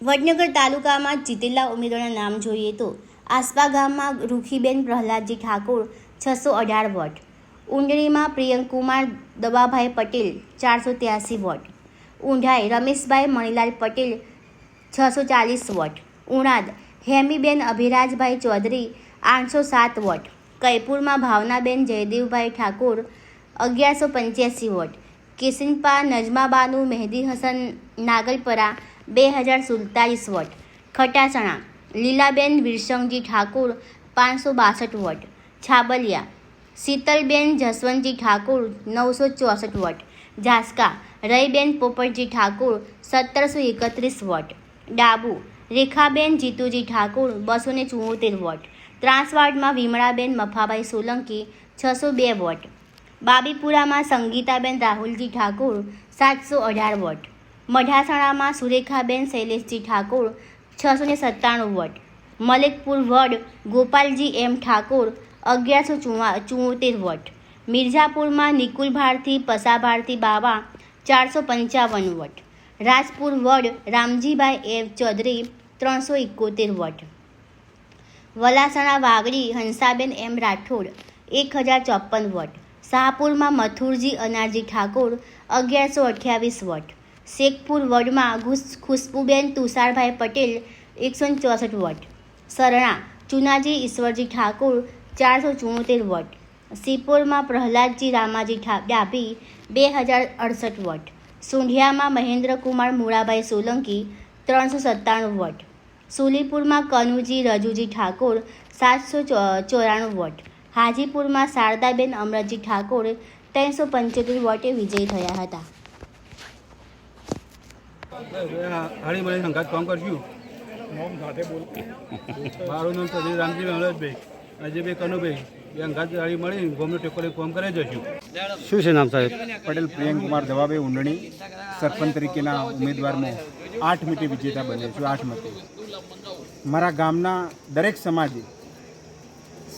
વડનગર તાલુકામાં જીતેલા ઉમેદવારના નામ જોઈએ તો આસપા ગામમાં રૂખીબેન પ્રહલાદજી ઠાકોર છસો અઢાર વોટ. ઉંડણીમાં પ્રિયંકુમાર દવાભાઈ પટેલ ચારસો ત્યાસી વોટ. ઊંઢાઈ રમેશભાઈ મણીલાલ પટેલ છસો ચાલીસ વોટ. ઉણાદ હેમીબેન અભિરાજભાઈ ચૌધરી આઠસો સાત વોટ. કૈપુરમાં ભાવનાબેન જયદેવભાઈ ઠાકોર અગિયારસો પંચ્યાસી વોટ. કિસિનપા નજમાબાનુ મહેદી હસન નાગલપરા બે હજાર સુડતાલીસ વોટ. ખટાસણા, લીલાબેન વિરસંગજી ઠાકુર, પાંચસો બાસઠ વોટ. છાબલિયા, શીતલબેન જસવંતજી ઠાકુર, નવસો ચોસઠ વોટ. ઝાસ્કા રઈબેન પોપટજી ઠાકુર, સત્તરસો એકત્રીસ વોટ. ડાબુ, રેખાબેન જીતુજી ઠાકુર બસો ને ચુમ્મોતેર વોટ. ત્રાસવાડમાં વિમળાબેન મફાભાઈ સોલંકી, છસો બે વોટ. બાબીપુરામાં સંગીતાબેન રાહુલજી ઠાકુર, સાતસો અઢાર વોટ. મઢાસણામાં સુરેખાબેન શૈલેષજી ઠાકોર છસો ને સત્તાણું વોટ. મલેકપુર વડ ગોપાલજી એમ ઠાકોર, અગિયારસો ચુમ્મોતેર વોટ. મિર્ઝાપુરમાં નિકુલ ભારતી, પસા ભારતી બાવા, ચારસો પંચાવન વોટ. રાજપુર વડ રામજીભાઈ એમ ચૌધરી, ત્રણસો એકોતેર વોટ. વલાસણા વાગડી, હંસાબેન એમ રાઠોડ, એક હજાર ચોપન વોટ. શાહપુરમાં મથુરજી અનારજી ઠાકોર, અગિયારસો અઠ્યાવીસ વોટ. શેખપુર ઘુસ- ખુશ્બુબેન તુષારભાઈ પટેલ એકસો ચોસઠ વોટ. સરણા ચુનાજી ઈશ્વરજી ઠાકોર ચારસો ચુંમોતેર વોટ. સિપોરમાં પ્રહલાદજી રામાજી ડાભી બે હજાર અડસઠ વોટ. સુંઢિયામાં મહેન્દ્રકુમાર મુળાભાઈ સોલંકી ત્રણસો સત્તાણું વોટ. સુલીપુરમાં કનુજી રજુજી ઠાકોર સાતસો ચોરાણું વોટ. હાજીપુરમાં શારદાબેન અમરજી ઠાકોર ત્રણસો પંચોતેર વોટે વિજયી થયા હતા. હાડી મળી સંઘાત કામ કરશું. મારું નામ સદી રામજી મહારાજભાઈ અજયભાઈ કનુભાઈ એ અંગાત હાડી મળી ટેકો લઈ કામ કરે જશું. શું છે નામ સાહેબ? પટેલ પ્રિયંકુમાર દવાભાઈ ઊંડણી. સરપંચ તરીકેના ઉમેદવારમાં આઠ મતે વિજેતા બન્યો છું આઠ મતે. મારા ગામના દરેક સમાજે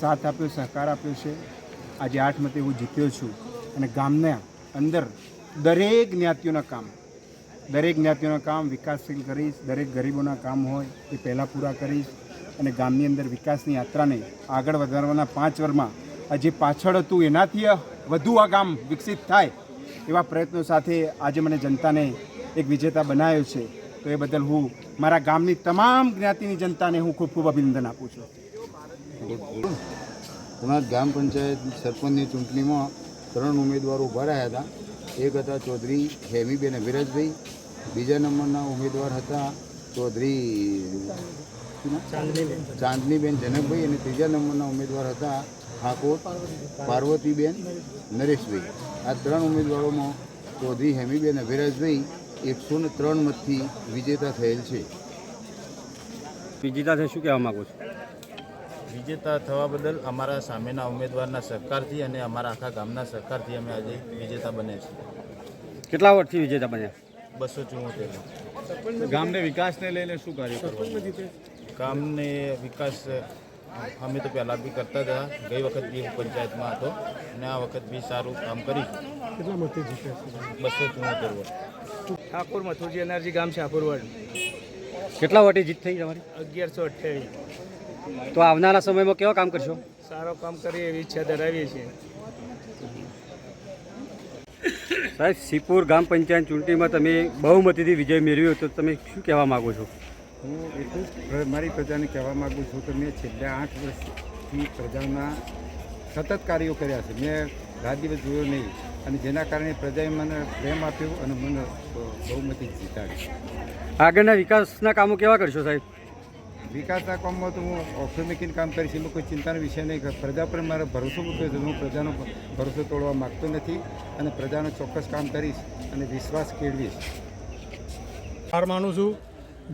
સાથ આપ્યો સહકાર આપ્યો છે. આજે આઠ મતે હું જીત્યો છું. અને ગામના અંદર દરેક જ્ઞાતિઓના કામ દરેક જ્ઞાતિઓના કામ વિકાસશીલ કરીશ, દરેક ગરીબોના કામ હોય એ પહેલાં પૂરા કરીશ અને ગામની અંદર વિકાસની યાત્રાને આગળ વધારવાના પાંચ વર્ષમાં આજે પાછળ હતું એનાથી વધુ આ ગામ વિકસિત થાય એવા પ્રયત્નો સાથે આજે મને જનતાને એક વિજેતા બનાવ્યો છે. તો એ બદલ હું મારા ગામની તમામ જ્ઞાતિની જનતાને હું ખૂબ ખૂબ અભિનંદન આપું છું. પુણાત ગ્રામ પંચાયત સરપંચની ચૂંટણીમાં ત્રણ ઉમેદવારો ઊભા રહ્યા હતા. એક હતા ચૌધરી, હેમીબેન અભિરાજભાઈ બીજા નંબરના ઉમેદવાર હતા ચૌધરી ચાંદનીબેન. જનકભાઈ અને ત્રીજા નંબરના ઉમેદવાર હતા ઠાકોર પાર્વતીબેન નરેશભાઈ. આ ત્રણ ઉમેદવારોમાં ચૌધરી હેમીબેન અભિરાજભાઈ એકસો ને ત્રણ મતથી વિજેતા થયેલ છે. વિજેતા થઈ શું કહેવા માગો છું? વિજેતા થવા બદલ અમારા સામેના ઉમેદવારના સહકારથી અને અમારા આખા ગામના સહકારથી અમે આજે વિજેતા બન્યા છીએ. કેટલા વર્ષથી વિજેતા બન્યા? બસો ચુમ્મોતેર ગામને વિકાસને લઈને શું કાર્ય ગામને વિકાસ અમે તો પહેલાં બી કરતા હતા. ગઈ વખત બી હું પંચાયતમાં હતો અને આ વખત બી સારું કામ કરી. કેટલા મતે બસો ચુમ્મોતેર વર્ષ ઠાકોર મથુરજી અનારજી ગામ છે વડ કેટલા વોટે જીત થઈ તમારી? અગિયારસો અઠ્યાવીસ. તો આવનારા સમયમાં કેવા કામ કરશો? સારો કામ કરીએ એવી ઈચ્છા ધરાવીએ છીએ. સાહેબ સિપુર ગ્રામ પંચાયત ચૂંટણીમાં તમે બહુમતીથી વિજય મેળવ્યો તો તમે શું કહેવા માંગો છો? હું એટલું જ મારી પ્રજાને કહેવા માગું છું કે મેં છેલ્લા આઠ વર્ષથી પ્રજાના સતત કાર્યો કર્યા છે. મેં રાત દિવસ જોયો નહીં અને જેના કારણે પ્રજાએ મને પ્રેમ આપ્યો અને મને બહુમતી જીતાડી. આગળના વિકાસના કામો કેવા કરશો સાહેબ? વિકાસના કામમાં તો હું ઓફિસ મૂકીને કામ કરીશ, એમાં કોઈ ચિંતાનો વિષય નહીં. પ્રજા પર મારો ભરોસો મૂક્યો છે હું પ્રજાનો ભરોસો તોડવા માગતો નથી અને પ્રજાનો ચોક્કસ કામ કરીશ અને વિશ્વાસ કેળવીશ. હાર માનું છું.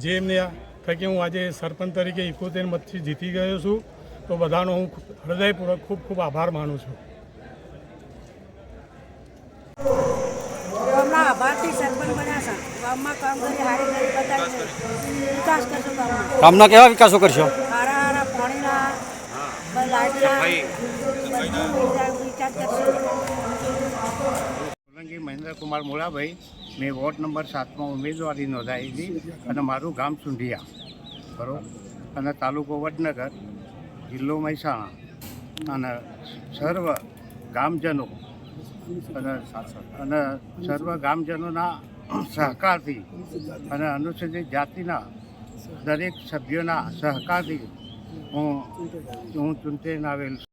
જે એમને થકી હું આજે સરપંચ તરીકે ઇકોતેર મતથી જીતી ગયો છું, તો બધાનો હું હૃદયપૂર્વક ખૂબ ખૂબ આભાર માનું છું ગામના આભારથી સરપંચ બન્યા છે ગામમાં કામ કરી હારી કરી બધાને વિકાસ કરશો ગામમાં ગામના કેવા વિકાસો કરશો? હારા હારા પાણીના લાઇટના વિકાસ કરશો. સોલંકી મહેન્દ્રકુમાર મોરાભાઈ મેં વોર્ડ નંબર સાતમાં ઉમેદવારી નોંધાવી હતી અને મારું ગામ સુંઢિયા બરોબર? અને તાલુકો વડનગર જિલ્લો મહેસાણા અને સર્વ ગામજનો અને અને સર્વ ગામજનોના સહકારથી અને અનુસૂચિત જાતિના દરેક સભ્યોના સહકારથી હું હું ચૂંટાઈને આવેલ છું.